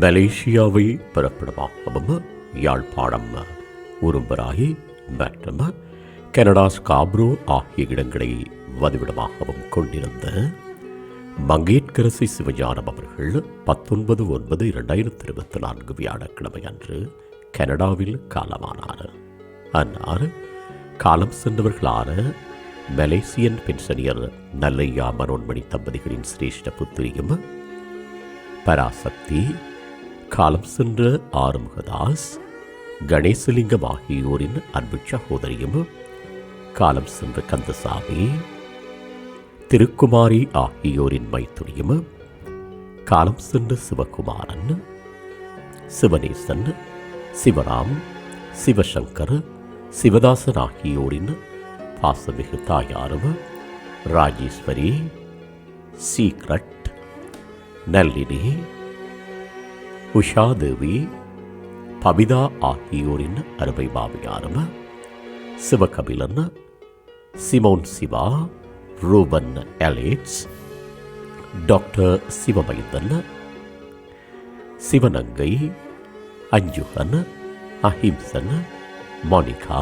மலேசியாவை பிறப்பிடமாகவும் யாழ்ப்பாணம் உரும்பராகி மற்றும் Canada Scarborough ஆகிய இடங்களை வதிவிடமாகவும் கொண்டிருந்த மங்கேட்கரசி சிவஞானம் அவர்கள் பத்தொன்பது ஒன்பது இரண்டாயிரத்தி இருபத்தி நான்கு வியாழக்கிழமை அன்று கனடாவில் காலமானார். அன்னார் காலம் சென்றவர்களான மலேசியன் பென்ஷனியர் நல்லையா மனோன்மணி தம்பதிகளின் சிரேஷ்ட புத்திரியும் பராசக்தி காலம் சென்ற ஆறுமுகதாஸ் கணேசலிங்கம் ஆகியோரின் அன்பு சகோதரியும் காலம் சென்ற கந்தசாமி திருக்குமாரி ஆகியோரின் மைத்துனியும் காலம் சென்ற சிவகுமாரன் சிவனேசன் சிவராம் சிவசங்கர் சிவதாசன் ஆகியோரின் பாசமிகு தாயாரும் ராஜேஸ்வரி சீக்ரட் நல்லினி உஷாதேவி பபிதா ஆகியோரின் அருமை மாமியாரும் சிவகபிலன் சிமோன் சிவா ரூபன் எலேட்ஸ் டாக்டர் சிவமைந்தன் சிவனங்கை அஞ்சுகன் அஹிம்சன் மோனிகா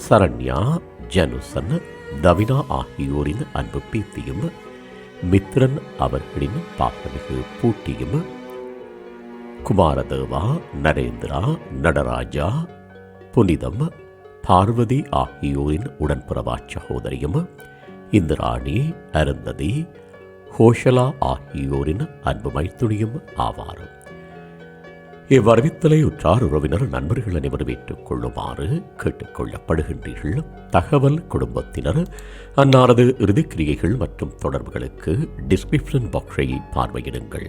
சரண்யா ஜனுசன் தவினா ஆகியோரின் அன்பு பீத்தியும் மித்ரன் அவர்களின் பாசமிகு பூட்டியும் குமாரதேவா நரேந்திரா நடராஜா புனிதம் பார்வதி ஆகியோரின் உடன்பிறவா சகோதரியும் இந்திராணி அருந்ததி ஹோஷலா ஆகியோரின் அன்பு மைத்துணியும் ஆவார். இவ்வறிவித்தலை உற்றார் உறவினர் நண்பர்கள் அனைவரும் ஏற்றுக் கொள்ளுமாறு கேட்டுக்கொள்ளப்படுகின்றீர்கள். தகவல் குடும்பத்தினர் அன்னாரது இறுதிக்கிரியைகள் மற்றும் தொடர்புகளுக்கு டிஸ்கிரிப்ஷன் பாக்ஸை பார்வையிடுங்கள்.